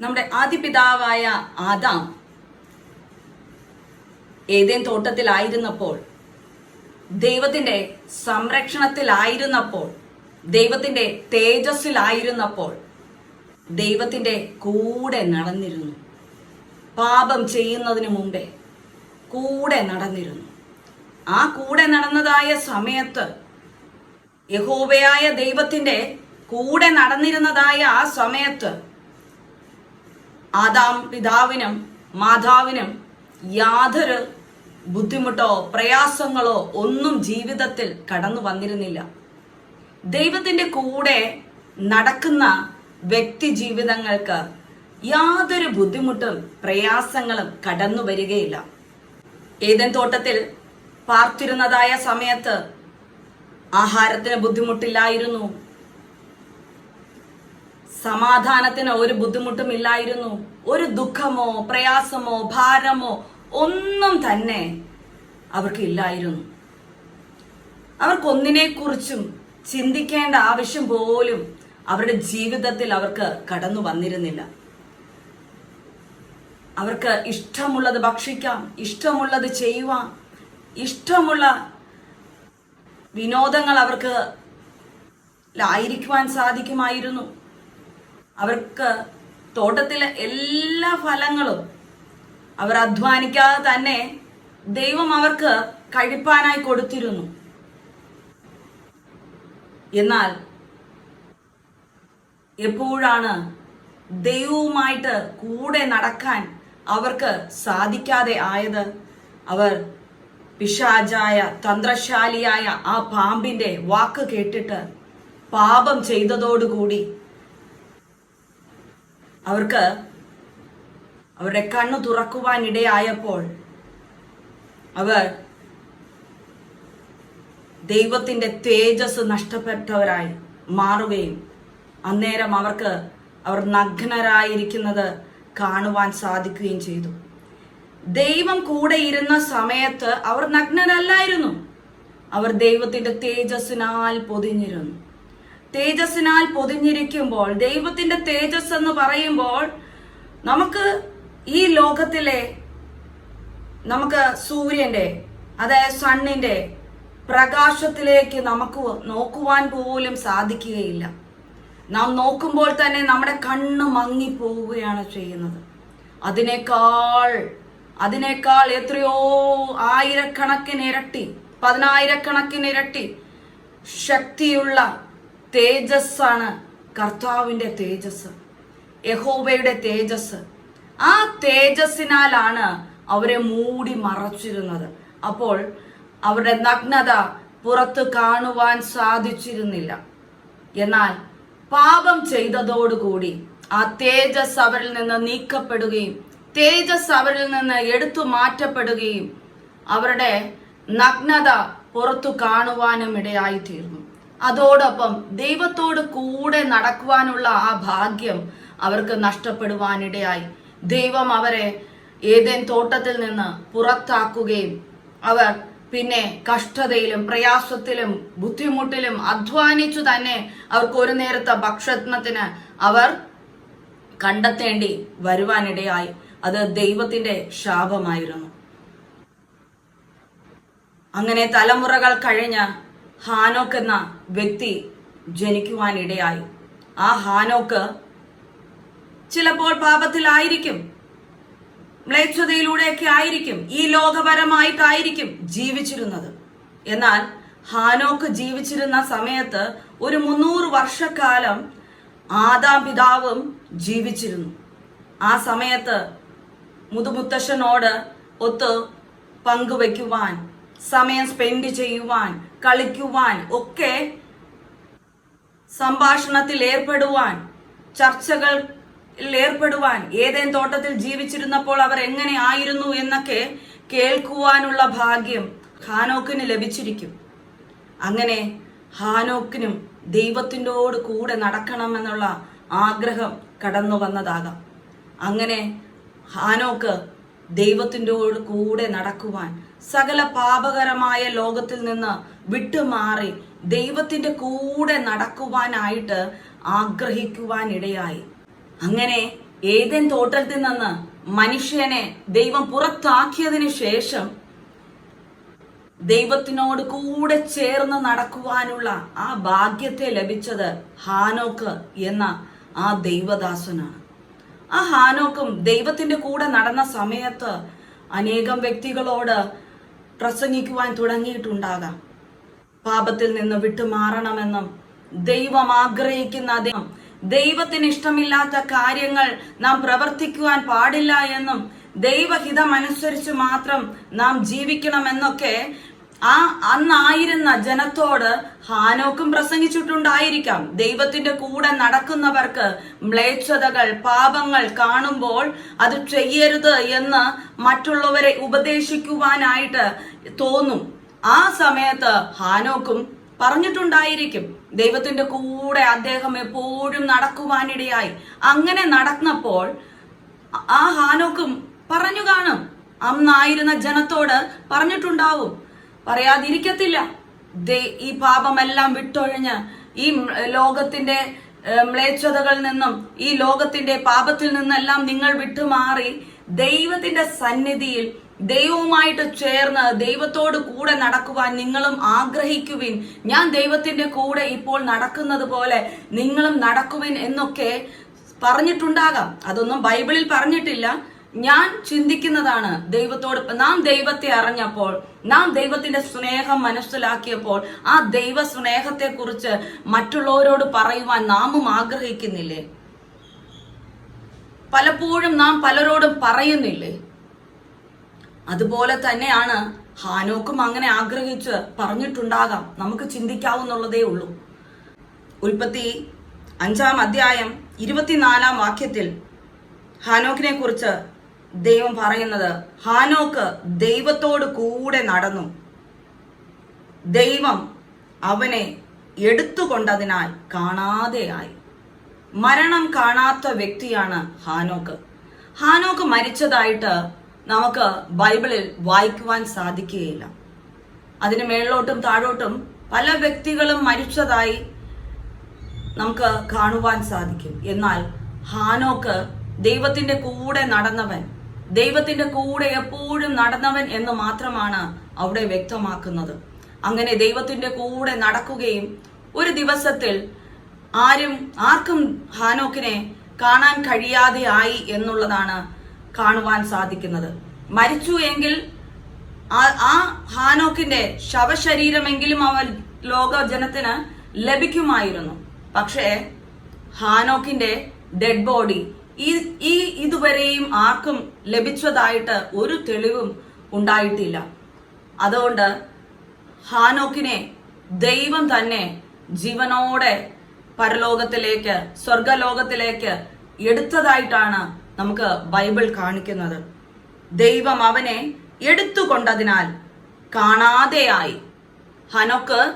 നമ്മുടെ ആദിപിതാവായ ആദാം ഏതേൻ തോട്ടത്തിലായിരുന്നപ്പോൾ ദൈവത്തിന്റെ സംരക്ഷണത്തിലായിരുന്നപ്പോൾ ദൈവത്തിന്റെ തേജസ്സിലായിരുന്നപ്പോൾ ദൈവത്തിന്റെ കൂടെ നടന്നിരുന്നു. പാപം ചെയ്യുന്നതിന് മുമ്പേ കൂടെ നടന്നിരുന്നു. ആ കൂടെ നടന്നതായ സമയത്ത് യഹോബയായ ദൈവത്തിന്റെ കൂടെ നടന്നിരുന്നതായ ആ സമയത്ത് ആദാം പിതാവിനും മാതാവിനും യാതൊരു ബുദ്ധിമുട്ടോ പ്രയാസങ്ങളോ ഒന്നും ജീവിതത്തിൽ കടന്നു വന്നിരുന്നില്ല. ദൈവത്തിന്റെ കൂടെ നടക്കുന്ന വ്യക്തി ജീവിതങ്ങൾക്ക് യാതൊരു ബുദ്ധിമുട്ടും പ്രയാസങ്ങളും കടന്നു വരികയില്ല. ഏതൻ തോട്ടത്തിൽ പാർത്തിരുന്നതായ സമയത്ത് ആഹാരത്തിന് ബുദ്ധിമുട്ടില്ലായിരുന്നു. സമാധാനത്തിന് ഒരു ബുദ്ധിമുട്ടും ഇല്ലായിരുന്നു. ഒരു ദുഃഖമോ പ്രയാസമോ ഭാരമോ ഒന്നും തന്നെ അവർക്ക് ഇല്ലായിരുന്നു. അവർക്കൊന്നിനെക്കുറിച്ചും ചിന്തിക്കേണ്ട ആവശ്യം പോലും അവരുടെ ജീവിതത്തിൽ അവർക്ക് കടന്നു വന്നിരുന്നില്ല. അവർക്ക് ഇഷ്ടമുള്ളത് ഭക്ഷിക്കാം ഇഷ്ടമുള്ളത് ചെയ്യുവാം ഇഷ്ടമുള്ള വിനോദങ്ങൾ അവർക്ക് ആയിരിക്കുവാൻ സാധിക്കുമായിരുന്നു. അവർക്ക് തോട്ടത്തിലെ എല്ലാ ഫലങ്ങളും അവർ അധ്വാനിക്കാതെ തന്നെ ദൈവം അവർക്ക് കഴിപ്പാനായി കൊടുത്തിരുന്നു. എന്നാൽ എപ്പോഴാണ് ദൈവവുമായിട്ട് കൂടെ നടക്കാൻ അവർക്ക് സാധിക്കാതെ ആയത്? അവർ പിശാചായ തന്ത്രശാലിയായ ആ പാമ്പിന്റെ വാക്ക് കേട്ടിട്ട് പാപം ചെയ്തതോടുകൂടി അവർക്ക് അവരുടെ കണ്ണു തുറക്കുവാൻ ഇടയായപ്പോൾ അവർ ദൈവത്തിന്റെ തേജസ് നഷ്ടപ്പെട്ടവരായി മാറുകയും അന്നേരം അവർക്ക് അവർ നഗ്നരായിരിക്കുന്നത് കാണുവാൻ സാധിക്കുകയും ചെയ്തു. ദൈവം കൂടെ ഇരുന്ന സമയത്ത് അവർ നഗ്നരല്ലായിരുന്നു. അവർ ദൈവത്തിന്റെ തേജസ്സിനാൽ പൊതിഞ്ഞിരുന്നു. തേജസ്സിനാൽ പൊതിഞ്ഞിരിക്കുമ്പോൾ ദൈവത്തിന്റെ തേജസ് എന്ന് പറയുമ്പോൾ നമുക്ക് ഈ ലോകത്തിലെ നമുക്ക് സൂര്യന്റെ അതായത് സണ്ണിന്റെ പ്രകാശത്തിലേക്ക് നമുക്ക് നോക്കുവാൻ പോലും സാധിക്കുകയില്ല. നാം നോക്കുമ്പോൾ തന്നെ നമ്മുടെ കണ്ണ് മങ്ങിപ്പോവുകയാണ് ചെയ്യുന്നത്. അതിനേക്കാൾ അതിനേക്കാൾ എത്രയോ ആയിരക്കണക്കിന് ഇരട്ടി പതിനായിരക്കണക്കിന് ഇരട്ടി ശക്തിയുള്ള തേജസ്സാണ് കർത്താവിന്റെ തേജസ് യഹോബയുടെ തേജസ് ആ തേജസ്സിനാലാണ് അവരെ മൂടി മറച്ചിരുന്നത്. അപ്പോൾ അവരുടെ നഗ്നത പുറത്ത് കാണുവാൻ സാധിച്ചിരുന്നില്ല. എന്നാൽ പാപം ചെയ്തതോടുകൂടി ആ തേജസ് അവരിൽ നിന്ന് നീക്കപ്പെടുകയും തേജസ് അവരിൽ നിന്ന് എടുത്തു മാറ്റപ്പെടുകയും അവരുടെ നഗ്നത പുറത്തു കാണുവാനും ഇടയായി തീർന്നു അതോടൊപ്പം ദൈവത്തോട് കൂടെ നടക്കുവാനുള്ള ആ ഭാഗ്യം അവർക്ക് നഷ്ടപ്പെടുവാനിടയായി. ദൈവം അവരെ ഏതേൻ തോട്ടത്തിൽ നിന്ന് പുറത്താക്കുകയും അവർ പിന്നെ കഷ്ടതയിലും പ്രയാസത്തിലും ബുദ്ധിമുട്ടിലും അധ്വാനിച്ചു തന്നെ അവർക്ക് ഒരു നേരത്തെ ഭക്ഷണത്തിന് അവർ കണ്ടെത്തേണ്ടി വരുവാനിടയായി. അത് ദൈവത്തിന്റെ ശാപമായിരുന്നു. അങ്ങനെ തലമുറകൾ കഴിഞ്ഞ് ഹാനോക്ക് എന്ന വ്യക്തി ജനിക്കുവാനിടയായി. ആ ഹാനോക്ക് ചിലപ്പോൾ പാപത്തിലായിരിക്കും. മ്ലേച്ഛതയിലൂടെയൊക്കെ ആയിരിക്കും. ഈ ലോകപരമായിട്ടായിരിക്കും ജീവിച്ചിരുന്നത്. എന്നാൽ ഹാനോക്ക് ജീവിച്ചിരുന്ന സമയത്ത് ഒരു മുന്നൂറ് വർഷക്കാലം ആദാം പിതാവും ജീവിച്ചിരുന്നു. ആ സമയത്ത് മുതുമുത്തശ്ശനോട് ഒത്ത് പങ്കുവെക്കുവാൻ സമയം സ്പെൻഡ് ചെയ്യുവാൻ കളിക്കുവാൻ ഒക്കെ സംഭാഷണത്തിൽ ഏർപ്പെടുവാൻ ചർച്ചകൾ ഏർപ്പെടുവാൻ ഏതേൻ തോട്ടത്തിൽ ജീവിച്ചിരുന്നപ്പോൾ അവർ എങ്ങനെ ആയിരുന്നു എന്നൊക്കെ കേൾക്കുവാനുള്ള ഭാഗ്യം ഹാനോക്കിന് ലഭിച്ചിരിക്കും. അങ്ങനെ ഹാനോക്കിനും ദൈവത്തിന്റോട് കൂടെ നടക്കണമെന്നുള്ള ആഗ്രഹം കടന്നു വന്നതാകാം. അങ്ങനെ ഹാനോക്ക് ദൈവത്തിന്റോട് കൂടെ നടക്കുവാൻ സകല പാപകരമായ ലോകത്തിൽ നിന്ന് വിട്ടുമാറി ദൈവത്തിന്റെ കൂടെ നടക്കുവാനായിട്ട് ആഗ്രഹിക്കുവാനിടയായി. അങ്ങനെ ഏതൻ തോട്ടത്തിൽ നിന്ന് മനുഷ്യനെ ദൈവം പുറത്താക്കിയതിനു ശേഷം ദൈവത്തിനോട് കൂടെ ചേർന്ന് നടക്കുവാനുള്ള ആ ഭാഗ്യത്തെ ലഭിച്ചത് ഹാനോക്ക് എന്ന ആ ദൈവദാസനാണ്. ആ ഹാനോക്കും ദൈവത്തിന്റെ കൂടെ നടന്ന സമയത്ത് അനേകം വ്യക്തികളോട് പ്രസംഗിക്കുവാൻ തുടങ്ങിയിട്ടുണ്ടാകാം. പാപത്തിൽ നിന്ന് വിട്ടുമാറണമെന്നും ദൈവം ആഗ്രഹിക്കുന്ന അദ്ദേഹം ദൈവത്തിന് ഇഷ്ടമില്ലാത്ത കാര്യങ്ങൾ നാം പ്രവർത്തിക്കുവാൻ പാടില്ല എന്നും ദൈവഹിതമനുസരിച്ച് മാത്രം നാം ജീവിക്കണമെന്നൊക്കെ ആ അന്നായിരുന്ന ജനത്തോട് ഹാനോക്കും പ്രസംഗിച്ചിട്ടുണ്ടായിരിക്കാം. ദൈവത്തിന്റെ കൂടെ നടക്കുന്നവർക്ക് മ്ലേച്ഛതകൾ പാപങ്ങൾ കാണുമ്പോൾ അത് ചെയ്യരുത് എന്ന് മറ്റുള്ളവരെ ഉപദേശിക്കുവാനായിട്ട് തോന്നും. ആ സമയത്ത് ഹാനോക്കും പറഞ്ഞിട്ടുണ്ടായിരിക്കും ദൈവത്തിന്റെ കൂടെ അദ്ദേഹം എപ്പോഴും നടക്കുവാനിടയായി. അങ്ങനെ നടന്നപ്പോൾ ആ ഹാനോക്കും പറഞ്ഞു കാണും അന്നായിരുന്ന ജനത്തോട് പറഞ്ഞിട്ടുണ്ടാവും പറയാതിരിക്കത്തില്ല. ഈ പാപമെല്ലാം വിട്ടൊഴിഞ്ഞ് ഈ ലോകത്തിന്റെ മ്ലേച്ഛതകളിൽ നിന്നും ഈ ലോകത്തിന്റെ പാപത്തിൽ നിന്നെല്ലാം നിങ്ങൾ വിട്ടുമാറി ദൈവത്തിന്റെ സന്നിധിയിൽ ദൈവവുമായിട്ട് ചേർന്ന് ദൈവത്തോട് കൂടെ നടക്കുവാൻ നിങ്ങളും ആഗ്രഹിക്കുവിൻ. ഞാൻ ദൈവത്തിന്റെ കൂടെ ഇപ്പോൾ നടക്കുന്നത് പോലെ നിങ്ങളും നടക്കുവിൻ എന്നൊക്കെ പറഞ്ഞിട്ടുണ്ടാകാം. അതൊന്നും ബൈബിളിൽ പറഞ്ഞിട്ടില്ല. ഞാൻ ചിന്തിക്കുന്നതാണ് ദൈവത്തോട് നാം ദൈവത്തെ അറിഞ്ഞപ്പോൾ നാം ദൈവത്തിന്റെ സ്നേഹം മനസ്സിലാക്കിയപ്പോൾ ആ ദൈവ സ്നേഹത്തെ കുറിച്ച് മറ്റുള്ളവരോട് പറയുവാൻ നാമും ആഗ്രഹിക്കുന്നില്ലേ? പലപ്പോഴും നാം പലരോടും പറയുന്നില്ലേ? അതുപോലെ തന്നെയാണ് ഹാനോക്കും അങ്ങനെ ആഗ്രഹിച്ച് പറഞ്ഞിട്ടുണ്ടാകാം. നമുക്ക് ചിന്തിക്കാവുന്നുള്ളതേ ഉള്ളൂ. ഉൽപ്പത്തി അഞ്ചാം അധ്യായം ഇരുപത്തിനാലാം വാക്യത്തിൽ ഹാനോക്കിനെ കുറിച്ച് ദൈവം പറയുന്നത് ഹാനോക്ക് ദൈവത്തോട് കൂടെ നടന്നു. ദൈവം അവനെ എടുത്തുകൊണ്ടതിനാൽ കാണാതെയായി മരണം കാണാത്ത വ്യക്തിയാണ് ഹാനോക്ക്. ഹാനോക്ക് മരിച്ചതായിട്ട് നമുക്ക് ബൈബിളിൽ വായിക്കുവാൻ സാധിക്കുകയില്ല. അതിന് മേളിലോട്ടും താഴോട്ടും പല വ്യക്തികളും മരിച്ചതായി നമുക്ക് കാണുവാൻ സാധിക്കും. എന്നാൽ ഹാനോക്ക് ദൈവത്തിന്റെ കൂടെ നടന്നവൻ ദൈവത്തിന്റെ കൂടെ എപ്പോഴും നടന്നവൻ എന്ന് മാത്രമാണ് അവിടെ വ്യക്തമാക്കുന്നത്. അങ്ങനെ ദൈവത്തിന്റെ കൂടെ നടക്കുകയും ഒരു ദിവസത്തിൽ ആരും ആർക്കും ഹാനോക്കിനെ കാണാൻ കഴിയാതെ ആയി എന്നുള്ളതാണ് കാണുവാൻ സാധിക്കുന്നത്. മരിച്ചു എങ്കിൽ ആ- ഹാനോക്കിന്റെ ശവശരീരമെങ്കിലും അവൻ ലോക ജനത്തിന് ലഭിക്കുമായിരുന്നു. പക്ഷേ ഹാനോക്കിന്റെ ഡെഡ് ബോഡി ഈ ഇതുവരെയും ആർക്കും ലഭിച്ചതായിട്ട് ഒരു തെളിവും ഉണ്ടായിട്ടില്ല. അതുകൊണ്ട് ഹാനോക്കിനെ ദൈവം തന്നെ ജീവനോടെ പരലോകത്തിലേക്ക് സ്വർഗലോകത്തിലേക്ക് എടുത്തതായിട്ടാണ് നമുക്ക് ബൈബിൾ കാണിക്കുന്നത്. ദൈവം അവനെ എടുത്തുകൊണ്ടതിനാൽ കാണാതെയായി. ഹനോക്ക്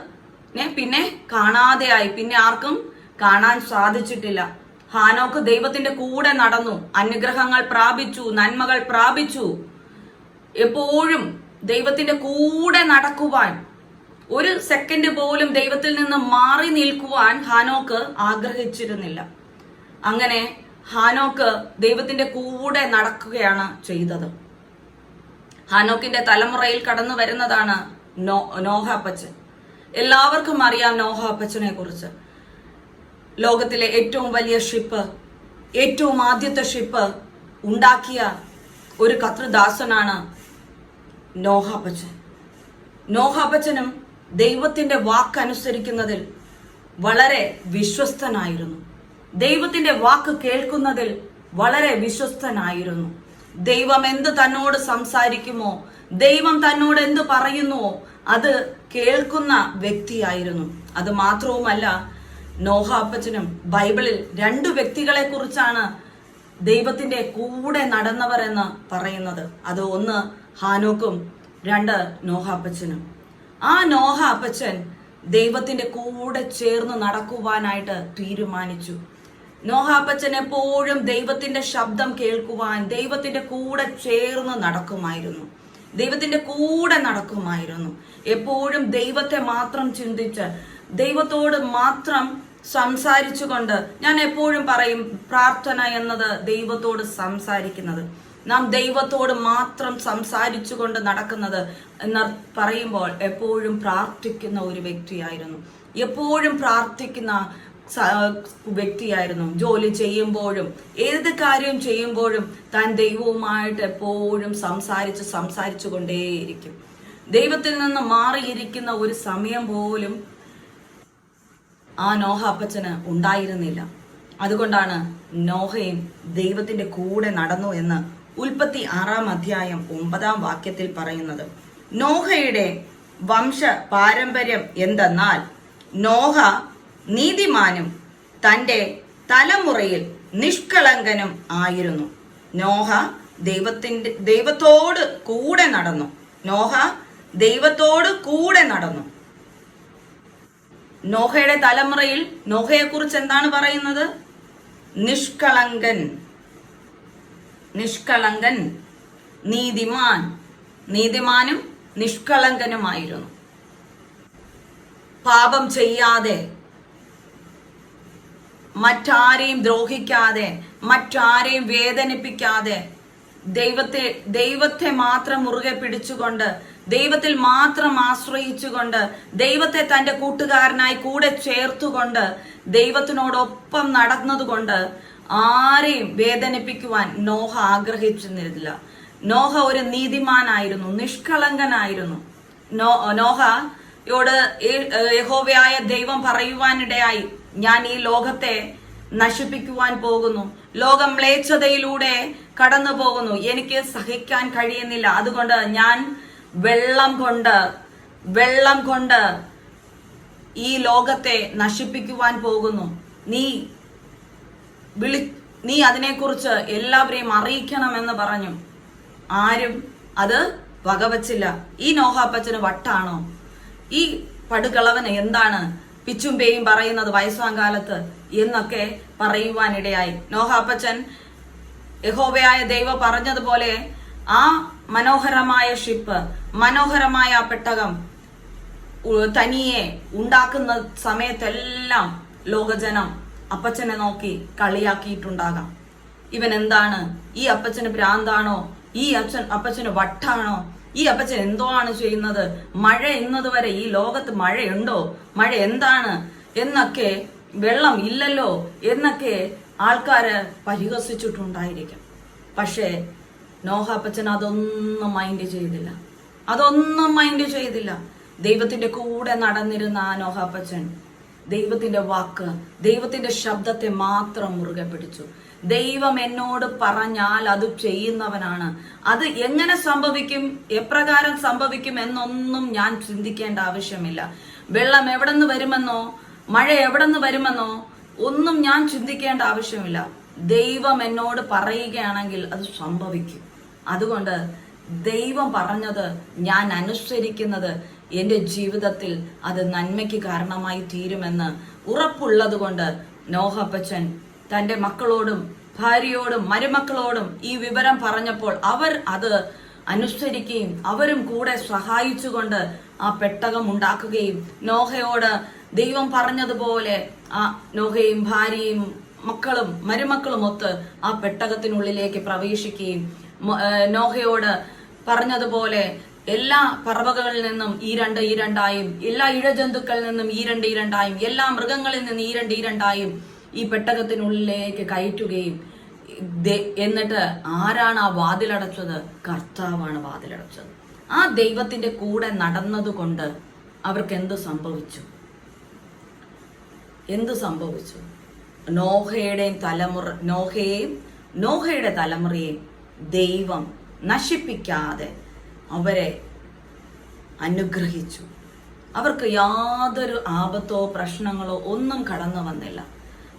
പിന്നെ കാണാതെയായി. പിന്നെ ആർക്കും കാണാൻ സാധിച്ചിട്ടില്ല. ഹാനോക്ക് ദൈവത്തിന്റെ കൂടെ നടന്നു. അനുഗ്രഹങ്ങൾ പ്രാപിച്ചു നന്മകൾ പ്രാപിച്ചു. എപ്പോഴും ദൈവത്തിന്റെ കൂടെ നടക്കുവാൻ ഒരു സെക്കൻഡ് പോലും ദൈവത്തിൽ നിന്ന് മാറി നിൽക്കുവാൻ ഹാനോക്ക് ആഗ്രഹിച്ചിരുന്നില്ല. അങ്ങനെ ഹാനോക്ക് ദൈവത്തിന്റെ കൂടെ നടക്കുകയാണ് ചെയ്തത്. ഹാനോക്കിന്റെ തലമുറയിൽ കടന്നു വരുന്നതാണ് നോ നോഹ എല്ലാവർക്കും അറിയാം നോഹാപ്പച്ചനെ കുറിച്ച്. ലോകത്തിലെ ഏറ്റവും വലിയ ഷിപ്പ് ഏറ്റവും ആദ്യത്തെ ഷിപ്പ് ഉണ്ടാക്കിയ ഒരു കർത്തൃദാസനാണ് നോഹാപ്പച്ചൻ നോഹാപ്പച്ചനും ദൈവത്തിന്റെ വാക്കനുസരിക്കുന്നതിൽ വളരെ വിശ്വസ്തനായിരുന്നു. ദൈവത്തിന്റെ വാക്ക് കേൾക്കുന്നതിൽ വളരെ വിശ്വസ്തനായിരുന്നു. ദൈവം എന്ത് തന്നോട് സംസാരിക്കുമോ ദൈവം തന്നോട് എന്ത് പറയുന്നുവോ അത് കേൾക്കുന്ന വ്യക്തിയായിരുന്നു. അത് മാത്രവുമല്ല നോഹാപ്പച്ചനും ബൈബിളിൽ രണ്ട് വ്യക്തികളെ കുറിച്ചാണ് ദൈവത്തിന്റെ കൂടെ നടന്നവർ എന്ന് പറയുന്നത്. അത് ഒന്ന് ഹാനോക്കും രണ്ട് നോഹാപ്പച്ചനും ആ നോഹ അപ്പച്ചൻ ദൈവത്തിന്റെ കൂടെ ചേർന്ന് നടക്കുവാനായിട്ട് തീരുമാനിച്ചു. നോഹ അപ്പച്ചൻ എപ്പോഴും ദൈവത്തിന്റെ ശബ്ദം കേൾക്കുവാൻ ദൈവത്തിന്റെ കൂടെ ചേർന്ന് നടക്കുമായിരുന്നു. ദൈവത്തിന്റെ കൂടെ നടക്കുമായിരുന്നു. എപ്പോഴും ദൈവത്തെ മാത്രം ചിന്തിച്ച് ദൈവത്തോട് മാത്രം സംസാരിച്ചുകൊണ്ട് ഞാൻ എപ്പോഴും പറയും പ്രാർത്ഥന എന്നത് ദൈവത്തോട് സംസാരിക്കുന്നത്. നാം ദൈവത്തോട് മാത്രം സംസാരിച്ചുകൊണ്ട് നടക്കുന്നത് എന്ന് പറയുമ്പോൾ എപ്പോഴും പ്രാർത്ഥിക്കുന്ന ഒരു വ്യക്തിയായിരുന്നു. എപ്പോഴും പ്രാർത്ഥിക്കുന്ന വ്യക്തിയായിരുന്നു. ജോലി ചെയ്യുമ്പോഴും ഏത് കാര്യം ചെയ്യുമ്പോഴും താൻ ദൈവവുമായിട്ട് എപ്പോഴും സംസാരിച്ച് സംസാരിച്ചു കൊണ്ടേയിരിക്കും ദൈവത്തിൽ നിന്ന് മാറിയിരിക്കുന്ന ഒരു സമയം പോലും ആ നോഹ അപ്പച്ചന് ഉണ്ടായിരുന്നില്ല. അതുകൊണ്ടാണ് നോഹയും ദൈവത്തിന്റെ കൂടെ നടന്നു എന്ന് ഉൽപ്പത്തി ആറാം അധ്യായം ഒമ്പതാം വാക്യത്തിൽ പറയുന്നത്. നോഹയുടെ വംശ പാരമ്പര്യം എന്തെന്നാൽ നോഹ നീതിമാനും തന്റെ തലമുറയിൽ നിഷ്കളങ്കനും ആയിരുന്നു. നോഹ ദൈവത്തിന്റെ ദൈവത്തോട് കൂടെ നടന്നു. നോഹ ദൈവത്തോട് കൂടെ നടന്നു. നോഹയുടെ തലമുറയിൽ നോഹയെ കുറിച്ച് എന്താണ് പറയുന്നത്? നിഷ്കളങ്കൻ. നിഷ്കളങ്കൻ നീതിമാൻ. നീതിമാനും നിഷ്കളങ്കനുമായിരുന്നു. പാപം ചെയ്യാതെ മറ്റാരെയും ദ്രോഹിക്കാതെ മറ്റാരെയും വേദനിപ്പിക്കാതെ ദൈവത്തെ ദൈവത്തെ മാത്രം മുറുകെ പിടിച്ചുകൊണ്ട് ദൈവത്തിൽ മാത്രം ആശ്രയിച്ചുകൊണ്ട് ദൈവത്തെ തന്റെ കൂട്ടുകാരനായി കൂടെ ചേർത്തുകൊണ്ട് ദൈവത്തിനോടൊപ്പം നടന്നതുകൊണ്ട് ആരെയും വേദനിപ്പിക്കുവാൻ നോഹ ആഗ്രഹിച്ചിരുന്നില്ല. നോഹ ഒരു നീതിമാനായിരുന്നു നിഷ്കളങ്കനായിരുന്നു. നോഹയോട് യഹോവയായ ദൈവം പറയുവാനിടയായി ഞാൻ ഈ ലോകത്തെ നശിപ്പിക്കുവാൻ പോകുന്നു. ലോകം മ്ലേച്ഛതയിലൂടെ കടന്നു പോകുന്നു. എനിക്ക് സഹിക്കാൻ കഴിയുന്നില്ല. അതുകൊണ്ട് ഞാൻ വെള്ളം കൊണ്ട് വെള്ളം കൊണ്ട് ഈ ലോകത്തെ നശിപ്പിക്കുവാൻ പോകുന്നു. നീ വിളി നീ അതിനെക്കുറിച്ച് എല്ലാവരെയും അറിയിക്കണമെന്ന് പറഞ്ഞു. ആരും അത് വകവച്ചില്ല. ഈ നോഹാപ്പച്ചന് വട്ടാണോ? ഈ പടുകളവന് എന്താണ് പിച്ചും പേയും പറയുന്നത് വയസ്സാങ്കാലത്ത് എന്നൊക്കെ പറയുവാനിടയായി. നോഹാപ്പച്ചൻ യഹോവയായ ദൈവം പറഞ്ഞതുപോലെ ആ മനോഹരമായ ഷിപ്പ് മനോഹരമായ ആ പെട്ടകം തനിയെ ഉണ്ടാക്കുന്ന സമയത്തെല്ലാം ലോകജനം അപ്പച്ചനെ നോക്കി കളിയാക്കിയിട്ടുണ്ടാകാം. ഇവൻ എന്താണ്? ഈ അപ്പച്ചന് ഭ്രാന്താണോ? ഈ അച്ഛൻ അപ്പച്ചന് വട്ടാണോ? ഈ അപ്പച്ചൻ എന്തോ ആണ് ചെയ്യുന്നത്? മഴ എന്നത് വരെ ഈ ലോകത്ത് മഴയുണ്ടോ? മഴ എന്താണ്? എന്നൊക്കെ വെള്ളം ഇല്ലല്ലോ എന്നൊക്കെ ആൾക്കാര് പരിഹസിച്ചിട്ടുണ്ടായിരിക്കും. പക്ഷേ നോഹ അപ്പച്ചൻ അതൊന്നും മൈൻഡ് ചെയ്തില്ല. അതൊന്നും മൈൻഡ് ചെയ്തില്ല. ദൈവത്തിന്റെ കൂടെ നടന്നിരുന്ന ആ നോഹാപ്പച്ചൻ ദൈവത്തിന്റെ വാക്ക് ദൈവത്തിന്റെ ശബ്ദത്തെ മാത്രം മുറുകെ പിടിച്ചു. ദൈവം എന്നോട് പറഞ്ഞാൽ അത് ചെയ്യുന്നവനാണ്. അത് എങ്ങനെ സംഭവിക്കും എപ്രകാരം സംഭവിക്കും എന്നൊന്നും ഞാൻ ചിന്തിക്കേണ്ട ആവശ്യമില്ല. വെള്ളം എവിടെ നിന്ന് വരുമെന്നോ മഴ എവിടെ നിന്ന് വരുമെന്നോ ഒന്നും ഞാൻ ചിന്തിക്കേണ്ട ആവശ്യമില്ല. ദൈവം എന്നോട് പറയുകയാണെങ്കിൽ അത് സംഭവിക്കും. അതുകൊണ്ട് ദൈവം പറഞ്ഞത് ഞാൻ അനുസരിക്കുന്നത് എന്റെ ജീവിതത്തിൽ അത് നന്മയ്ക്ക് കാരണമായി തീരുമെന്ന് ഉറപ്പുള്ളത് കൊണ്ട് നോഹപ്പച്ചൻ തന്റെ മക്കളോടും ഭാര്യയോടും മരുമക്കളോടും ഈ വിവരം പറഞ്ഞപ്പോൾ അവർ അത് അനുസരിക്കുകയും അവരും കൂടെ സഹായിച്ചുകൊണ്ട് ആ പെട്ടകം ഉണ്ടാക്കുകയും നോഹയോട് ദൈവം പറഞ്ഞതുപോലെ ആ നോഹയും ഭാര്യയും മക്കളും മരുമക്കളും ഒത്ത് ആ പെട്ടകത്തിനുള്ളിലേക്ക് പ്രവേശിക്കുകയും നോഹയോട് പറഞ്ഞതുപോലെ എല്ലാ പറവകളിൽ നിന്നും ഈ രണ്ട് ഈ രണ്ടായും എല്ലാ ഇഴജന്തുക്കളിൽ നിന്നും ഈ രണ്ട് ഈ രണ്ടായും എല്ലാ മൃഗങ്ങളിൽ നിന്നും ഈ രണ്ട് ഈ രണ്ടായും ഈ പെട്ടകത്തിനുള്ളിലേക്ക് കയറ്റുകയും എന്നിട്ട് ആരാണ് ആ വാതിലടച്ചത്? കർത്താവാണ് വാതിലടച്ചത്. ആ ദൈവത്തിന്റെ കൂടെ നടന്നതുകൊണ്ട് അവർക്ക് എന്ത് സംഭവിച്ചു? എന്ത് സംഭവിച്ചു? നോഹയുടെയും തലമുറ നോഹയെയും നോഹയുടെ തലമുറയെയും ദൈവം നശിപ്പിക്കാതെ അവരെ അനുഗ്രഹിച്ചു. അവർക്ക് യാതൊരു ആപത്തോ പ്രശ്നങ്ങളോ ഒന്നും കടന്നു വന്നില്ല.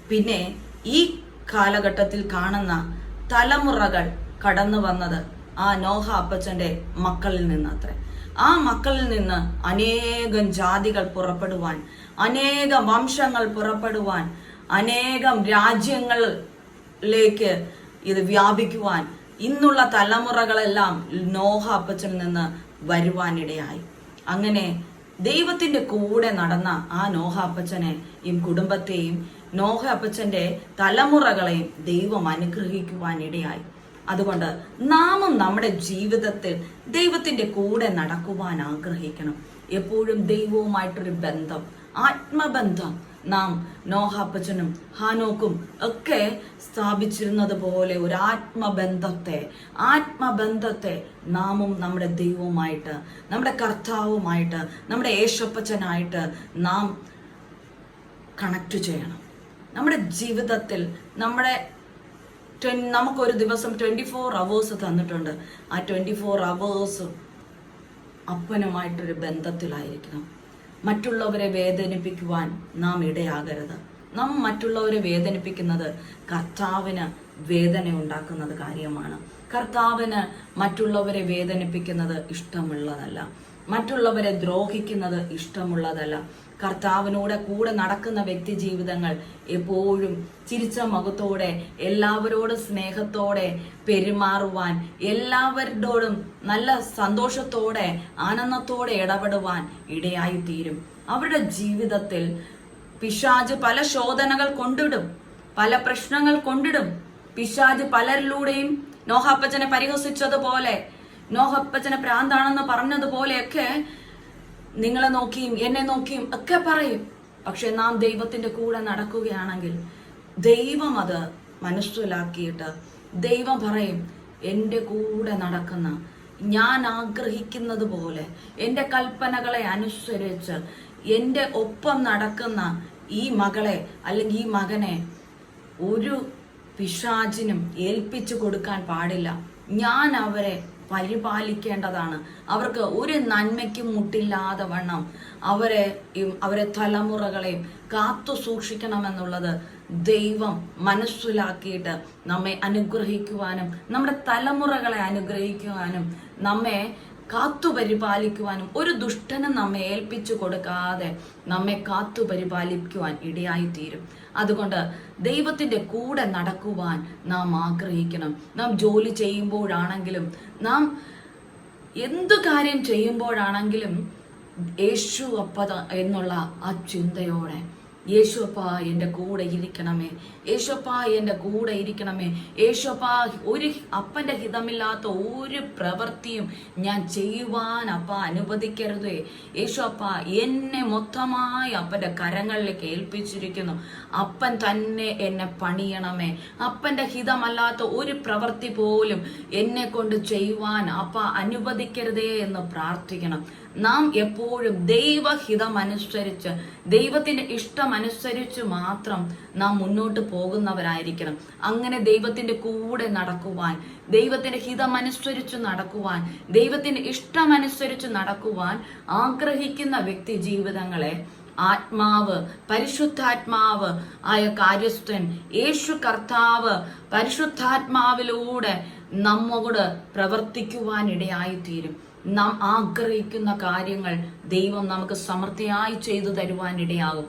പിന്നെ ഈ കാലഘട്ടത്തിൽ കാണുന്ന തലമുറകൾ കടന്നു വന്നത് ആ നോഹ അപ്പച്ചന്റെ മക്കളിൽ നിന്നത്രേ. ആ മക്കളിൽ നിന്ന് അനേകം ജാതികൾ പുറപ്പെടുവാൻ അനേകം വംശങ്ങൾ പുറപ്പെടുവാൻ അനേകം രാജ്യങ്ങളിലേക്ക് ഇത് വ്യാപിക്കുവാൻ ഇന്നുള്ള തലമുറകളെല്ലാം നോഹ അപ്പച്ചനിൽ നിന്ന് വരുവാനിടയായി. അങ്ങനെ ദൈവത്തിന്റെ കൂടെ നടന്ന ആ നോഹ അപ്പച്ചനെയും കുടുംബത്തെയും നോഹ അപ്പച്ചന്റെ തലമുറകളെയും ദൈവം അനുഗ്രഹിക്കുവാനിടയായി. അതുകൊണ്ട് നാമും നമ്മുടെ ജീവിതത്തിൽ ദൈവത്തിന്റെ കൂടെ നടക്കുവാൻ ആഗ്രഹിക്കണം. എപ്പോഴും ദൈവവുമായിട്ടൊരു ബന്ധം ആത്മബന്ധം നാം നോഹാപ്പച്ചനും ഹാനോക്കും ഒക്കെ സ്ഥാപിച്ചിരുന്നത് പോലെ ഒരു ആത്മബന്ധത്തെ ആത്മബന്ധത്തെ നാമും നമ്മുടെ ദൈവവുമായിട്ട് നമ്മുടെ കർത്താവുമായിട്ട് നമ്മുടെ യേശപ്പച്ചനായിട്ട് നാം കണക്ട് ചെയ്യണം. നമ്മുടെ ജീവിതത്തിൽ നമ്മുടെ നമുക്കൊരു ദിവസം ട്വന്റി ഫോർ അവേഴ്സ് തന്നിട്ടുണ്ട്. ആ ട്വന്റി ഫോർ അവേഴ്സും അപ്പനുമായിട്ടൊരു ബന്ധത്തിലായിരിക്കണം. മറ്റുള്ളവരെ വേദനിപ്പിക്കുവാൻ നാം ഇടയാകരുത്. നാം മറ്റുള്ളവരെ വേദനിപ്പിക്കുന്നത് കർത്താവിന് വേദന ഉണ്ടാക്കുന്നത് കാര്യമാണ്. കർത്താവിന് മറ്റുള്ളവരെ വേദനിപ്പിക്കുന്നത് ഇഷ്ടമുള്ളതല്ല. മറ്റുള്ളവരെ ദ്രോഹിക്കുന്നത് ഇഷ്ടമുള്ളതല്ല. കർത്താവിനോട് കൂടെ നടക്കുന്ന വ്യക്തി ജീവിതങ്ങൾ എപ്പോഴും ചിരിച്ച മുഖത്തോടെ എല്ലാവരോടും സ്നേഹത്തോടെ പെരുമാറുവാൻ എല്ലാവരോടും നല്ല സന്തോഷത്തോടെ ആനന്ദത്തോടെ ഇടപെടുവാൻ ഇടയായി തീരും അവരുടെ ജീവിതത്തിൽ പിശാജ് പല ശോധനകൾ കൊണ്ടിടും പല പ്രശ്നങ്ങൾ കൊണ്ടിടും. പിശാജ് പലരിലൂടെയും നോഹപ്പച്ചനെ പരിഹസിച്ചതുപോലെ നോഹപ്പച്ചനെ പ്രാന്താണെന്ന് പറഞ്ഞതുപോലെയൊക്കെ നിങ്ങളെ നോക്കിയും എന്നെ നോക്കിയും ഒക്കെ പറയും. പക്ഷെ നാം ദൈവത്തിന്റെ കൂടെ നടക്കുകയാണെങ്കിൽ ദൈവം അത് മനസ്സിലാക്കിയിട്ട് ദൈവം പറയും എന്റെ കൂടെ നടക്കുന്ന ഞാൻ ആഗ്രഹിക്കുന്നത് പോലെ എന്റെ കൽപ്പനകളെ അനുസരിച്ച് എന്റെ ഒപ്പം നടക്കുന്ന ഈ മകളെ അല്ലെങ്കിൽ ഈ മകനെ ഒരു പിശാചിനും ഏൽപ്പിച്ചു കൊടുക്കാൻ പാടില്ല. ഞാൻ അവരെ പരിപാലിക്കേണ്ടതാണ്. അവർക്ക് ഒരു നന്മയ്ക്കും മുട്ടില്ലാതെ വണ്ണം. അവരെ അവരെ തലമുറകളെയും കാത്തു സൂക്ഷിക്കണമെന്നുള്ളത് ദൈവം മനസ്സിലാക്കിയിട്ട് നമ്മെ അനുഗ്രഹിക്കുവാനും നമ്മുടെ തലമുറകളെ അനുഗ്രഹിക്കുവാനും നമ്മെ കാത്തു പരിപാലിക്കുവാനും ഒരു ദുഷ്ടനെ നമ്മെ ഏൽപ്പിച്ചു കൊടുക്കാതെ നമ്മെ കാത്തുപരിപാലിക്കുവാൻ ഇടയായിത്തീരും. ഇടയായി തീരും അതുകൊണ്ട് ദൈവത്തിന്റെ കൂടെ നടക്കുവാൻ നാം ആഗ്രഹിക്കണം. നാം ജോലി ചെയ്യുമ്പോഴാണെങ്കിലും നാം എന്തു കാര്യം ചെയ്യുമ്പോഴാണെങ്കിലും യേശു അപ്പത എന്നുള്ള ആ ചിന്തയോടെ യേശുപ്പ എന്റെ കൂടെ ഇരിക്കണമേ. യേശുപ്പ എന്റെ കൂടെ ഇരിക്കണമേ. യേശുപ്പ ഒരു അപ്പന്റെ ഹിതമില്ലാത്ത ഒരു പ്രവൃത്തിയും ഞാൻ ചെയ്യുവാൻ അപ്പ അനുവദിക്കരുതേ. യേശുപ്പ എന്നെ മൊത്തമായി അപ്പന്റെ കരങ്ങളിലേക്ക് ഏൽപ്പിച്ചിരിക്കുന്നു. അപ്പൻ തന്നെ എന്നെ പണിയണമേ. അപ്പന്റെ ഹിതമല്ലാത്ത ഒരു പ്രവൃത്തി പോലും എന്നെ കൊണ്ട് ചെയ്യുവാൻ അപ്പ അനുവദിക്കരുതേ എന്ന് പ്രാർത്ഥിക്കണം. നാം എപ്പോഴും ദൈവഹിതം അനുസരിച്ച് ദൈവത്തിന്റെ ഇഷ്ടം അനുസരിച്ച് മാത്രം നാം മുന്നോട്ട് പോകുന്നവരായിരിക്കണം. അങ്ങനെ ദൈവത്തിന്റെ കൂടെ നടക്കുവാൻ ദൈവത്തിന്റെ ഹിതം അനുസരിച്ച് നടക്കുവാൻ ദൈവത്തിന്റെ ഇഷ്ടം അനുസരിച്ച് നടക്കുവാൻ ആഗ്രഹിക്കുന്ന വ്യക്തി ജീവിതങ്ങളെ ആത്മാവ് പരിശുദ്ധാത്മാവ് ആയ കാര്യസ്ഥൻ യേശു കർത്താവ് പരിശുദ്ധാത്മാവിലൂടെ നമ്മോട് പ്രവർത്തിക്കുവാൻ ഇടയായിത്തീരും നാം ആഗ്രഹിക്കുന്ന കാര്യങ്ങൾ ദൈവം നമുക്ക് സമൃദ്ധിയായി ചെയ്തു തരുവാനിടയാകും.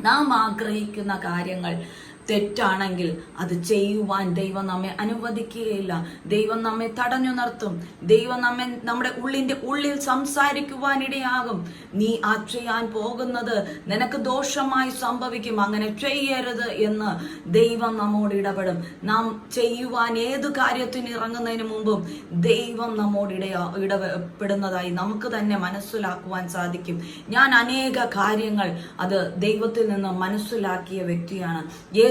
നാം ആഗ്രഹിക്കുന്ന കാര്യങ്ങൾ തെറ്റാണെങ്കിൽ അത് ചെയ്യുവാൻ ദൈവം നമ്മെ അനുവദിക്കുകയില്ല. ദൈവം നമ്മെ തടഞ്ഞു നിർത്തും. ദൈവം നമ്മെ നമ്മുടെ ഉള്ളിന്റെ ഉള്ളിൽ സംസാരിക്കുവാൻ ഇടയാകും നീ ആ ചെയ്യാൻ പോകുന്നത് നിനക്ക് ദോഷമായി സംഭവിക്കും. അങ്ങനെ ചെയ്യരുത് എന്ന് ദൈവം നമ്മോട് ഇടപെടും. നാം ചെയ്യുവാൻ ഏത് കാര്യത്തിന് ഇറങ്ങുന്നതിന് മുമ്പും ദൈവം നമ്മോട് ഇടയാ ഇടപെടുന്നതായി നമുക്ക് തന്നെ മനസ്സിലാക്കുവാൻ സാധിക്കും. ഞാൻ അനേക കാര്യങ്ങൾ അത് ദൈവത്തിൽ നിന്ന് മനസ്സിലാക്കിയ വ്യക്തിയാണ്.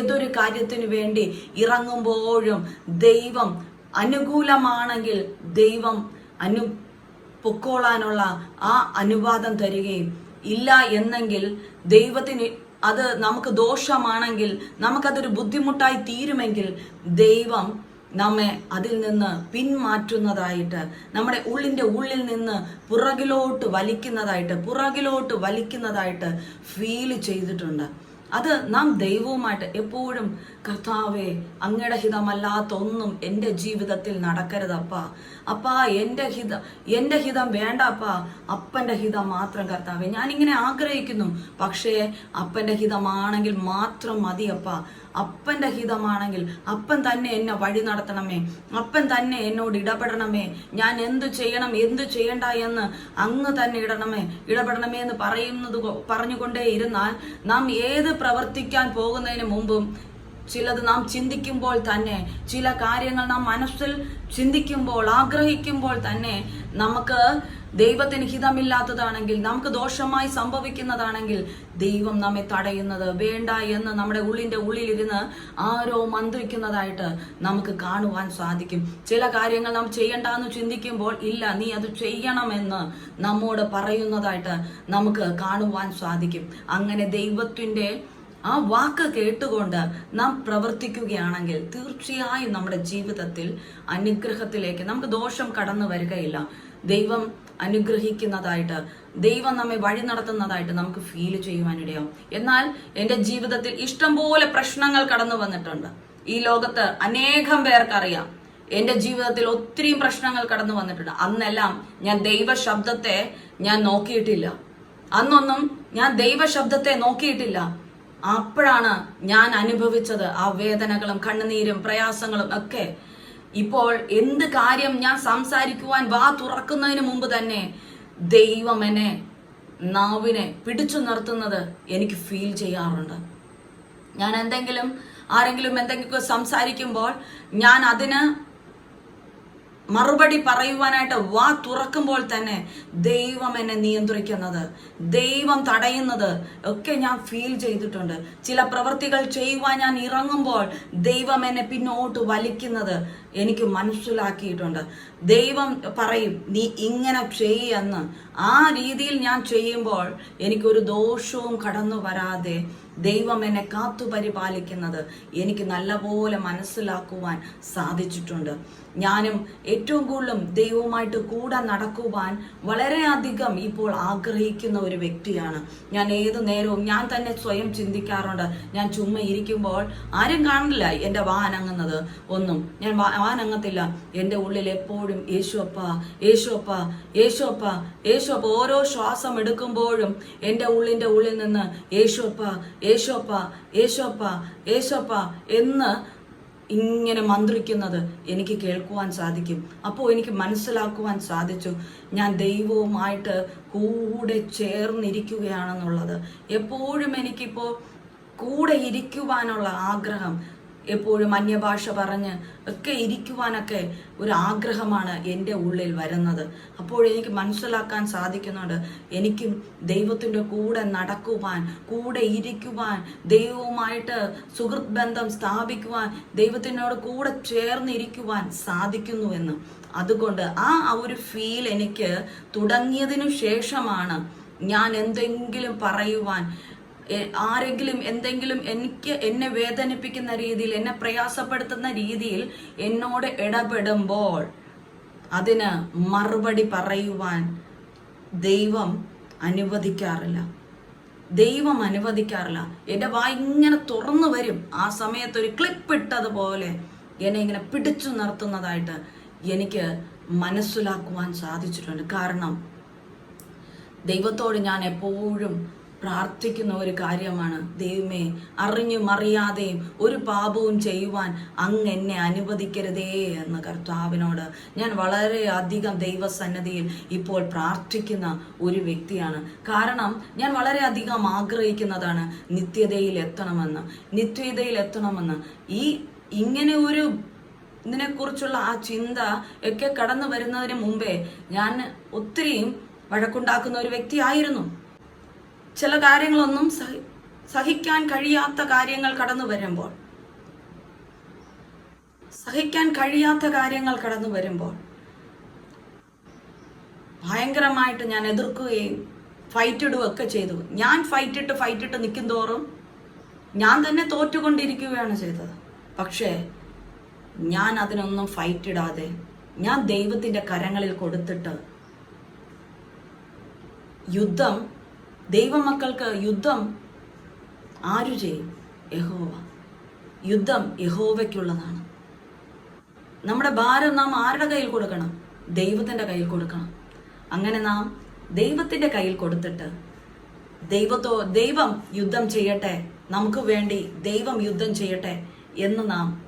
ഏതൊരു കാര്യത്തിന് വേണ്ടി ഇറങ്ങുമ്പോഴും ദൈവം അനുകൂലമാണെങ്കിൽ ദൈവം അനു പൊക്കോളാനുള്ള ആ അനുവാദം തരികയും ഇല്ല എന്നെങ്കിൽ ദൈവത്തിന് അത് നമുക്ക് ദോഷമാണെങ്കിൽ നമുക്കതൊരു ബുദ്ധിമുട്ടായി തീരുമെങ്കിൽ ദൈവം നമ്മെ അതിൽ നിന്ന് പിന്മാറ്റുന്നതായിട്ട് നമ്മുടെ ഉള്ളിന്റെ ഉള്ളിൽ നിന്ന് പുറകിലോട്ട് വലിക്കുന്നതായിട്ട് പുറകിലോട്ട് വലിക്കുന്നതായിട്ട് ഫീൽ ചെയ്തിട്ടുണ്ട്. അത് നാം ദൈവവുമായിട്ട് എപ്പോഴും കർത്താവെ അങ്ങയുടെ ഹിതമല്ലാത്ത ഒന്നും എന്റെ ജീവിതത്തിൽ നടക്കരുതപ്പ. അപ്പാ എന്റെ ഹിത എന്റെ ഹിതം വേണ്ട അപ്പാ അപ്പന്റെ ഹിതം മാത്രം കർത്താവെ. ഞാനിങ്ങനെ ആഗ്രഹിക്കുന്നു. പക്ഷേ അപ്പന്റെ ഹിതമാണെങ്കിൽ മാത്രം മതി അപ്പ അപ്പന്റെ ഹിതമാണെങ്കിൽ അപ്പൻ തന്നെ എന്നെ വഴി നടത്തണമേ. അപ്പൻ തന്നെ എന്നോട് ഇടപെടണമേ. ഞാൻ എന്തു ചെയ്യണം എന്തു ചെയ്യണ്ട എന്ന് അങ്ങ് തന്നെ ഇടണമേ. ഇടപെടണമേ എന്ന് പറയുന്നത് പറഞ്ഞുകൊണ്ടേ ഇരുന്നാൽ നാം ഏത് പ്രവർത്തിക്കാൻ പോകുന്നതിന് മുമ്പും ചിലത് നാം ചിന്തിക്കുമ്പോൾ തന്നെ ചില കാര്യങ്ങൾ നാം മനസ്സിൽ ചിന്തിക്കുമ്പോൾ ആഗ്രഹിക്കുമ്പോൾ തന്നെ നമുക്ക് ദൈവത്തിന് ഹിതമില്ലാത്തതാണെങ്കിൽ നമുക്ക് ദോഷമായി സംഭവിക്കുന്നതാണെങ്കിൽ ദൈവം നമ്മെ തടയുന്നത്. വേണ്ട എന്ന് നമ്മുടെ ഉള്ളിന്റെ ഉള്ളിലിരുന്ന് ആരോ മന്ത്രിക്കുന്നതായിട്ട് നമുക്ക് കാണുവാൻ സാധിക്കും. ചില കാര്യങ്ങൾ നാം ചെയ്യണ്ടെന്ന് ചിന്തിക്കുമ്പോൾ ഇല്ല നീ അത് ചെയ്യണമെന്ന് നമ്മോട് പറയുന്നതായിട്ട് നമുക്ക് കാണുവാൻ സാധിക്കും. അങ്ങനെ ദൈവത്തിന്റെ ആ വാക്ക് കേട്ടുകൊണ്ട് നാം പ്രവർത്തിക്കുകയാണെങ്കിൽ തീർച്ചയായും നമ്മുടെ ജീവിതത്തിൽ അനുഗ്രഹത്തിലേക്ക് നമുക്ക് ദോഷം കടന്നു വരികയില്ല. ദൈവം അനുഗ്രഹിക്കുന്നതായിട്ട് ദൈവം നമ്മെ വഴി നടത്തുന്നതായിട്ട് നമുക്ക് ഫീൽ ചെയ്യുവാനിടയാവും. എന്നാൽ എന്റെ ജീവിതത്തിൽ ഇഷ്ടംപോലെ പ്രശ്നങ്ങൾ കടന്നു വന്നിട്ടുണ്ട്. ഈ ലോകത്ത് അനേകം പേർക്കറിയാം. എന്റെ ജീവിതത്തിൽ ഒത്തിരി പ്രശ്നങ്ങൾ കടന്നു വന്നിട്ടുണ്ട്. അന്നെല്ലാം ഞാൻ ദൈവ ശബ്ദത്തെ ഞാൻ നോക്കിയിട്ടില്ല. അന്നൊന്നും ഞാൻ ദൈവ ശബ്ദത്തെ നോക്കിയിട്ടില്ല. അപ്പോഴാണ് ഞാൻ അനുഭവിച്ചത് ആ വേദനകളും കണ്ണുനീരും പ്രയാസങ്ങളും ഒക്കെ. ഇപ്പോൾ എന്ത് കാര്യം ഞാൻ സംസാരിക്കുവാൻ വാ തുറക്കുന്നതിന് മുമ്പ് തന്നെ ദൈവം എന്നെ നാവിനെ പിടിച്ചു നിർത്തുന്നത് എനിക്ക് ഫീൽ ചെയ്യാറുണ്ട്. ഞാൻ എന്തെങ്കിലും ആരെങ്കിലും എന്തെങ്കിലും സംസാരിക്കുമ്പോൾ ഞാൻ അതിന് മറുപടി പറയുവാനായിട്ട് വാ തുറക്കുമ്പോൾ തന്നെ ദൈവം എന്നെ നിയന്ത്രിക്കുന്നത് ദൈവം തടയുന്നത് ഒക്കെ ഞാൻ ഫീൽ ചെയ്തിട്ടുണ്ട്. ചില പ്രവൃത്തികൾ ചെയ്യുവാൻ ഞാൻ ഇറങ്ങുമ്പോൾ ദൈവം എന്നെ പിന്നോട്ട് വലിക്കുന്നത് എനിക്ക് മനസ്സിലാക്കിയിട്ടുണ്ട്. ദൈവം പറയും നീ ഇങ്ങനെ ചെയ്യെന്ന്. ആ രീതിയിൽ ഞാൻ ചെയ്യുമ്പോൾ എനിക്കൊരു ദോഷവും കടന്നു വരാതെ ദൈവം എന്നെ കാത്തു പരിപാലിക്കുന്നത് എനിക്ക് നല്ലപോലെ മനസ്സിലാക്കുവാൻ സാധിച്ചിട്ടുണ്ട്. ഞാനും ഏറ്റവും കൂടുതലും ദൈവവുമായിട്ട് കൂടെ നടക്കുവാൻ വളരെയധികം ഇപ്പോൾ ആഗ്രഹിക്കുന്ന ഒരു വ്യക്തിയാണ്. ഞാൻ ഏത് നേരവും ഞാൻ തന്നെ സ്വയം ചിന്തിക്കാറുണ്ട്. ഞാൻ ചുമ്മാ ഇരിക്കുമ്പോൾ ആരും കാണില്ല എന്റെ വാനങ്ങുന്നത് ഒന്നും ഞാൻ വാനങ്ങത്തില്ല എന്റെ ഉള്ളിൽ എപ്പോഴും യേശുവപ്പ യേശുവപ്പ യേശുവപ്പ യേശുവപ്പ. ഓരോ ശ്വാസം എടുക്കുമ്പോഴും എന്റെ ഉള്ളിന്റെ ഉള്ളിൽ നിന്ന് യേശുവപ്പ യേശുവപ്പ യേശുവപ്പ യേശുവപ്പ എന്ന് ഇങ്ങനെ മന്ത്രിക്കുന്നത് എനിക്ക് കേൾക്കുവാൻ സാധിക്കും. അപ്പോൾ എനിക്ക് മനസ്സിലാക്കുവാൻ സാധിച്ചു. ഞാൻ ദൈവവുമായിട്ട് കൂടെ ചേർന്നിരിക്കുകയാണെന്നുള്ളത്. എപ്പോഴും എനിക്കിപ്പോൾ കൂടെ ഇരിക്കുവാനുള്ള ആഗ്രഹം എപ്പോഴും അന്യഭാഷ പറഞ്ഞ് ഒക്കെ ഇരിക്കുവാനൊക്കെ ഒരു ആഗ്രഹമാണ് എന്റെ ഉള്ളിൽ വരുന്നത്. അപ്പോഴെനിക്ക് മനസ്സിലാക്കാൻ സാധിക്കുന്നുണ്ട്. എനിക്കും ദൈവത്തിന്റെ കൂടെ നടക്കുവാൻ കൂടെ ഇരിക്കുവാൻ ദൈവവുമായിട്ട് സുഹൃത്ത് ബന്ധം സ്ഥാപിക്കുവാൻ ദൈവത്തിനോട് കൂടെ ചേർന്നിരിക്കുവാൻ സാധിക്കുന്നു എന്ന്. അതുകൊണ്ട് ആ ഒരു ഫീൽ എനിക്ക് തുടങ്ങിയതിനു ശേഷമാണ് ഞാൻ എന്തെങ്കിലും പറയുവാൻ ആരെങ്കിലും എന്തെങ്കിലും എനിക്ക് എന്നെ വേദനിപ്പിക്കുന്ന രീതിയിൽ എന്നെ പ്രയാസപ്പെടുത്തുന്ന രീതിയിൽ എന്നോട് ഇടപെടുമ്പോൾ അതിന് മറുപടി പറയുവാൻ ദൈവം അനുവദിക്കാറില്ല. ദൈവം അനുവദിക്കാറില്ല. എന്റെ വായ ഇങ്ങനെ തുറന്നു വരും. ആ സമയത്ത് ഒരു ക്ലിപ്പ് ഇട്ടതുപോലെ എന്നെ ഇങ്ങനെ പിടിച്ചു നിർത്തുന്നതായിട്ട് എനിക്ക് മനസ്സിലാക്കുവാൻ സാധിച്ചിട്ടുണ്ട്. കാരണം ദൈവത്തോട് ഞാൻ എപ്പോഴും പ്രാർത്ഥിക്കുന്ന ഒരു കാര്യമാണ്. ദൈവമേ അറിഞ്ഞും അറിയാതെയും ഒരു പാപവും ചെയ്യുവാൻ അങ്ങ് എന്നെ അനുവദിക്കരുതേ എന്ന് കർത്താവിനോട് ഞാൻ വളരെ അധികം ദൈവസന്നദ്ധിയിൽ ഇപ്പോൾ പ്രാർത്ഥിക്കുന്ന ഒരു വ്യക്തിയാണ്. കാരണം ഞാൻ വളരെയധികം ആഗ്രഹിക്കുന്നതാണ് നിത്യതയിൽ എത്തണമെന്ന്. നിത്യതയിൽ എത്തണമെന്ന്. ഈ ഇങ്ങനെ ഒരു ഇതിനെക്കുറിച്ചുള്ള ആ ചിന്ത ഒക്കെ കടന്നു വരുന്നതിന് മുമ്പേ ഞാൻ ഒത്തിരിയും വഴക്കുണ്ടാക്കുന്ന ഒരു വ്യക്തിയായിരുന്നു. ചില കാര്യങ്ങളൊന്നും സഹി സഹിക്കാൻ കഴിയാത്ത കാര്യങ്ങൾ കടന്നു വരുമ്പോൾ സഹിക്കാൻ കഴിയാത്ത കാര്യങ്ങൾ കടന്നു വരുമ്പോൾ ഭയങ്കരമായിട്ട് ഞാൻ എതിർക്കുകയും ഫൈറ്റ് ഇടുകയൊക്കെ ചെയ്തു. ഞാൻ ഫൈറ്റ് ഇട്ട് ഫൈറ്റ് ഇട്ട് നിൽക്കും തോറും ഞാൻ തന്നെ തോറ്റുകൊണ്ടിരിക്കുകയാണ് ചെയ്തത്. പക്ഷേ ഞാൻ അതിനൊന്നും ഫൈറ്റ് ഇടാതെ ഞാൻ ദൈവത്തിന്റെ കരങ്ങളിൽ കൊടുത്തിട്ട് യുദ്ധം ദൈവമക്കൾക്ക് യുദ്ധം ആരു ചെയ്യും യഹോവ. യുദ്ധം യഹോവയ്ക്കുള്ളതാണ്. നമ്മുടെ ഭാരം നാം ആരുടെ കയ്യിൽ കൊടുക്കണം? ദൈവത്തിന്റെ കയ്യിൽ കൊടുക്കണം. അങ്ങനെ നാം ദൈവത്തിന്റെ കയ്യിൽ കൊടുത്തിട്ട് ദൈവത്തോ ദൈവം യുദ്ധം ചെയ്യട്ടെ നമുക്ക് വേണ്ടി ദൈവം യുദ്ധം ചെയ്യട്ടെ എന്ന് നാം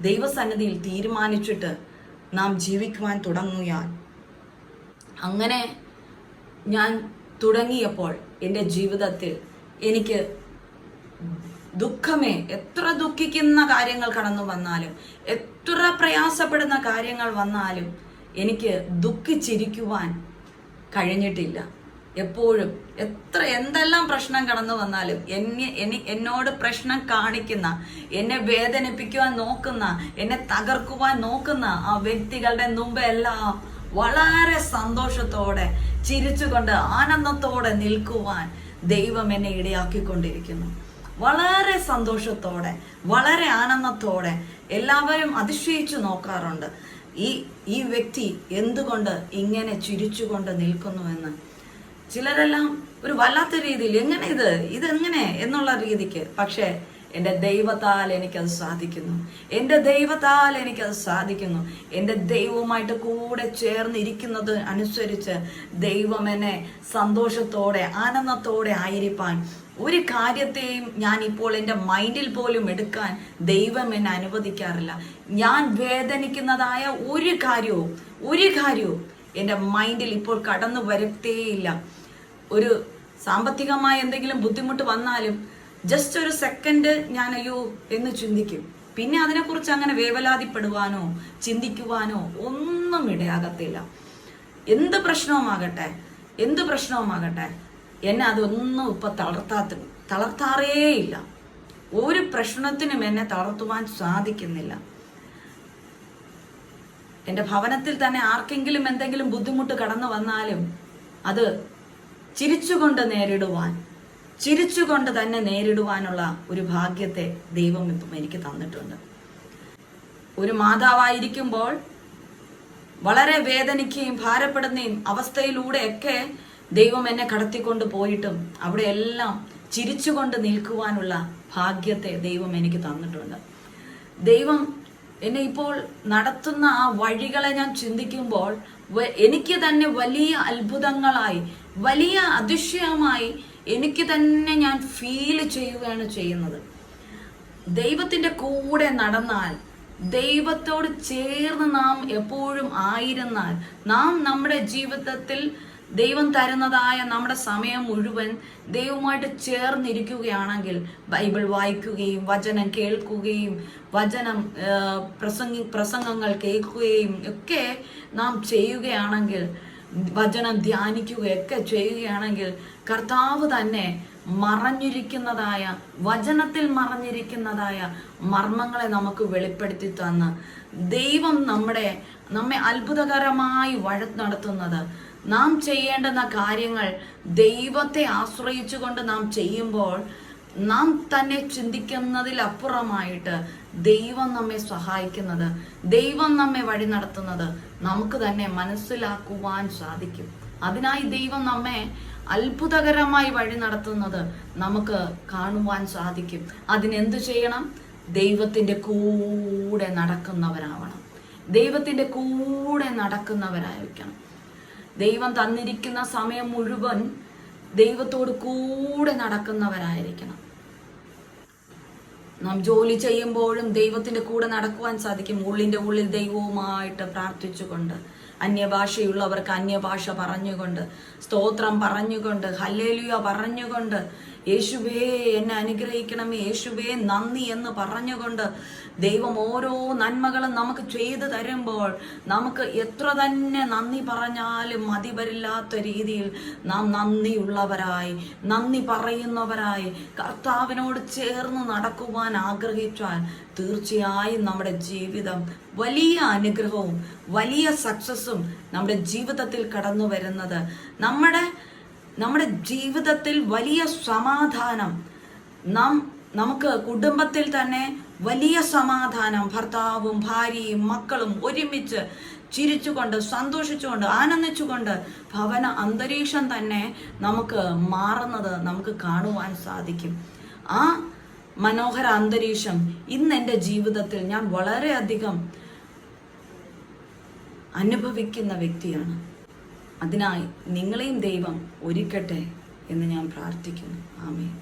ദൈവസന്നിധിയിൽ തീരുമാനിച്ചിട്ട് നാം ജീവിക്കുവാൻ തുടങ്ങിയാൽ അങ്ങനെ ഞാൻ തുടങ്ങിയപ്പോൾ എന്റെ ജീവിതത്തിൽ എനിക്ക് ദുഃഖമേ എത്ര ദുഃഖിക്കുന്ന കാര്യങ്ങൾ കടന്നു വന്നാലും എത്ര പ്രയാസപ്പെടുന്ന കാര്യങ്ങൾ വന്നാലും എനിക്ക് ദുഃഖിച്ചിരിക്കുവാൻ കഴിഞ്ഞിട്ടില്ല. എപ്പോഴും എത്ര എന്തെല്ലാം പ്രശ്നം കടന്നു വന്നാലും എന്നെ എനി എന്നോട് പ്രശ്നം കാണിക്കുന്ന എന്നെ വേദനിപ്പിക്കുവാൻ നോക്കുന്ന എന്നെ തകർക്കുവാൻ നോക്കുന്ന ആ വ്യക്തികളുടെ മുമ്പെല്ലാം വളരെ സന്തോഷത്തോടെ ചിരിച്ചുകൊണ്ട് ആനന്ദത്തോടെ നിൽക്കുവാൻ ദൈവം എന്നെ ഇടയാക്കിക്കൊണ്ടിരിക്കുന്നു. വളരെ സന്തോഷത്തോടെ വളരെ ആനന്ദത്തോടെ എല്ലാവരും അതിശയിച്ചു നോക്കാറുണ്ട്. ഈ ഈ വ്യക്തി എന്തുകൊണ്ട് ഇങ്ങനെ ചിരിച്ചുകൊണ്ട് നിൽക്കുന്നുവെന്ന്. ചിലരെല്ലാം ഒരു വല്ലാത്ത രീതിയിൽ എങ്ങനെ ഇത്? ഇതെങ്ങനെ? എന്നുള്ള രീതിക്ക്. പക്ഷേ എന്റെ ദൈവത്താൽ എനിക്കത് സാധിക്കുന്നു. എന്റെ ദൈവത്താൽ എനിക്കത് സാധിക്കുന്നു. എന്റെ ദൈവവുമായിട്ട് കൂടെ ചേർന്നിരിക്കുന്നത് അനുസരിച്ച് ദൈവം എന്നെ സന്തോഷത്തോടെ ആനന്ദത്തോടെ ആയിരിക്കാൻ ഒരു കാര്യത്തെയും ഞാൻ ഇപ്പോൾ എന്റെ മൈൻഡിൽ പോലും എടുക്കാൻ ദൈവം എന്നെ അനുവദിക്കാറില്ല. ഞാൻ വേദനിക്കുന്നതായ ഒരു കാര്യവും ഒരു കാര്യവും എന്റെ മൈൻഡിൽ ഇപ്പോൾ കടന്നു വരത്തേയില്ല. ഒരു സാമ്പത്തികമായ എന്തെങ്കിലും ബുദ്ധിമുട്ട് വന്നാലും ജസ്റ്റ് ഒരു സെക്കൻഡ് ഞാൻ അയ്യോ എന്ന് ചിന്തിക്കും. പിന്നെ അതിനെക്കുറിച്ച് അങ്ങനെ വേവലാതിപ്പെടുവാനോ ചിന്തിക്കുവാനോ ഒന്നും ഇടയാകത്തില്ല. എന്ത് പ്രശ്നവുമാകട്ടെ എന്ത് പ്രശ്നവുമാകട്ടെ എന്നെ അതൊന്നും ഇപ്പൊ തളർത്താത്ത തളർത്താറേയില്ല. ഒരു പ്രശ്നത്തിനും എന്നെ തളർത്തുവാൻ സാധിക്കുന്നില്ല. എന്റെ ഭവനത്തിൽ തന്നെ ആർക്കെങ്കിലും എന്തെങ്കിലും ബുദ്ധിമുട്ട് കടന്നു വന്നാലും അത് ചിരിച്ചുകൊണ്ട് നേരിടുവാൻ ചിരിച്ചുകൊണ്ട് തന്നെ നേരിടുവാനുള്ള ഒരു ഭാഗ്യത്തെ ദൈവം ഇപ്പം എനിക്ക് തന്നിട്ടുണ്ട്. ഒരു മാതാവായിരിക്കുമ്പോൾ വളരെ വേദനിക്കുകയും ഭാരപ്പെടുന്നയും അവസ്ഥയിലൂടെയൊക്കെ ദൈവം എന്നെ കടത്തിക്കൊണ്ട് പോയിട്ടും അവിടെ എല്ലാം ചിരിച്ചുകൊണ്ട് നിൽക്കുവാനുള്ള ഭാഗ്യത്തെ ദൈവം എനിക്ക് തന്നിട്ടുണ്ട്. ദൈവം എന്നെ ഇപ്പോൾ നടത്തുന്ന ആ വഴികളെ ഞാൻ ചിന്തിക്കുമ്പോൾ എനിക്ക് തന്നെ വലിയ അത്ഭുതങ്ങളായി വലിയ അതിശയമായി എനിക്ക് തന്നെ ഞാൻ ഫീൽ ചെയ്യുകയാണ് ചെയ്യുന്നത്. ദൈവത്തിന്റെ കൂടെ നടന്നാൽ ദൈവത്തോട് ചേർന്ന് നാം എപ്പോഴും ആയിരുന്നാൽ നാം നമ്മുടെ ജീവിതത്തിൽ ദൈവം തരുന്നതായ നമ്മുടെ സമയം മുഴുവൻ ദൈവമായിട്ട് ചേർന്നിരിക്കുകയാണെങ്കിൽ ബൈബിൾ വായിക്കുകയും വചനം കേൾക്കുകയും വചനം പ്രസംഗി പ്രസംഗങ്ങൾ കേൾക്കുകയും ഒക്കെ നാം ചെയ്യുകയാണെങ്കിൽ വചനം ധ്യാനിക്കുകയൊക്കെ ചെയ്യുകയാണെങ്കിൽ കർത്താവ് തന്നെ മറഞ്ഞിരിക്കുന്നതായ വചനത്തിൽ മറഞ്ഞിരിക്കുന്നതായ മർമ്മങ്ങളെ നമുക്ക് വെളിപ്പെടുത്തി തന്ന് ദൈവം നമ്മുടെ നമ്മെ അത്ഭുതകരമായി വഴ നടത്തുന്നത്. നാം ചെയ്യേണ്ടുന്ന കാര്യങ്ങൾ ദൈവത്തെ ആശ്രയിച്ചുകൊണ്ട് നാം ചെയ്യുമ്പോൾ നാം തന്നെ ചിന്തിക്കുന്നതിലപ്പുറമായിട്ട് ദൈവം നമ്മെ സഹായിക്കുന്നത് ദൈവം നമ്മെ വഴി നടത്തുന്നത് നമുക്ക് തന്നെ മനസ്സിലാക്കുവാൻ സാധിക്കും. അതിനായി ദൈവം നമ്മെ അത്ഭുതകരമായി വഴി നടത്തുന്നത് നമുക്ക് കാണുവാൻ സാധിക്കും. അതിനെന്ത് ചെയ്യണം? ദൈവത്തിന്റെ കൂടെ നടക്കുന്നവരാവണം. ദൈവത്തിന്റെ കൂടെ നടക്കുന്നവരായിരിക്കണം. ദൈവം തന്നിരിക്കുന്ന സമയം മുഴുവൻ ദൈവത്തോട് കൂടെ നടക്കുന്നവരായിരിക്കണം. നാം ജോലി ചെയ്യുമ്പോഴും ദൈവത്തിന്റെ കൂടെ നടക്കുവാൻ സാധിക്കും. ഉള്ളിന്റെ ഉള്ളിൽ ദൈവവുമായിട്ട് പ്രാർത്ഥിച്ചുകൊണ്ട് അന്യഭാഷയുള്ളവർക്ക് അന്യഭാഷ പറഞ്ഞുകൊണ്ട് സ്തോത്രം പറഞ്ഞുകൊണ്ട് ഹല്ലേലുയ പറഞ്ഞുകൊണ്ട് യേശുവേ എന്നെ അനുഗ്രഹിക്കണം യേശുവേ നന്ദി എന്ന് പറഞ്ഞുകൊണ്ട് ദൈവം ഓരോ നന്മകളും നമുക്ക് ചെയ്തു തരുമ്പോൾ നമുക്ക് എത്ര തന്നെ നന്ദി പറഞ്ഞാലും മതി വരില്ലാത്ത രീതിയിൽ നാം നന്ദിയുള്ളവരായി നന്ദി പറയുന്നവരായി കർത്താവിനോട് ചേർന്ന് നടക്കുവാൻ ആഗ്രഹിച്ചാൽ തീർച്ചയായും നമ്മുടെ ജീവിതം വലിയ അനുഗ്രഹവും വലിയ സക്സസ്സും നമ്മുടെ ജീവിതത്തിൽ കടന്നു വരുന്നത് നമ്മുടെ നമ്മുടെ ജീവിതത്തിൽ വലിയ സമാധാനം. നാം നമുക്ക് കുടുംബത്തിൽ തന്നെ വലിയ സമാധാനം ഭർത്താവും ഭാര്യയും മക്കളും ഒരുമിച്ച് ചിരിച്ചുകൊണ്ട് സന്തോഷിച്ചുകൊണ്ട് ആനന്ദിച്ചുകൊണ്ട് ഭവന അന്തരീക്ഷം തന്നെ നമുക്ക് മാറുന്നത് നമുക്ക് കാണുവാൻ സാധിക്കും. ആ മനോഹര അന്തരീക്ഷം ഇന്ന് എന്റെ ജീവിതത്തിൽ ഞാൻ വളരെയധികം അനുഭവിക്കുന്ന വ്യക്തിയാണ്. അതിനായി നിങ്ങളെയും ദൈവം ഒരുക്കട്ടെ എന്ന് ഞാൻ പ്രാർത്ഥിക്കുന്നു. ആമേ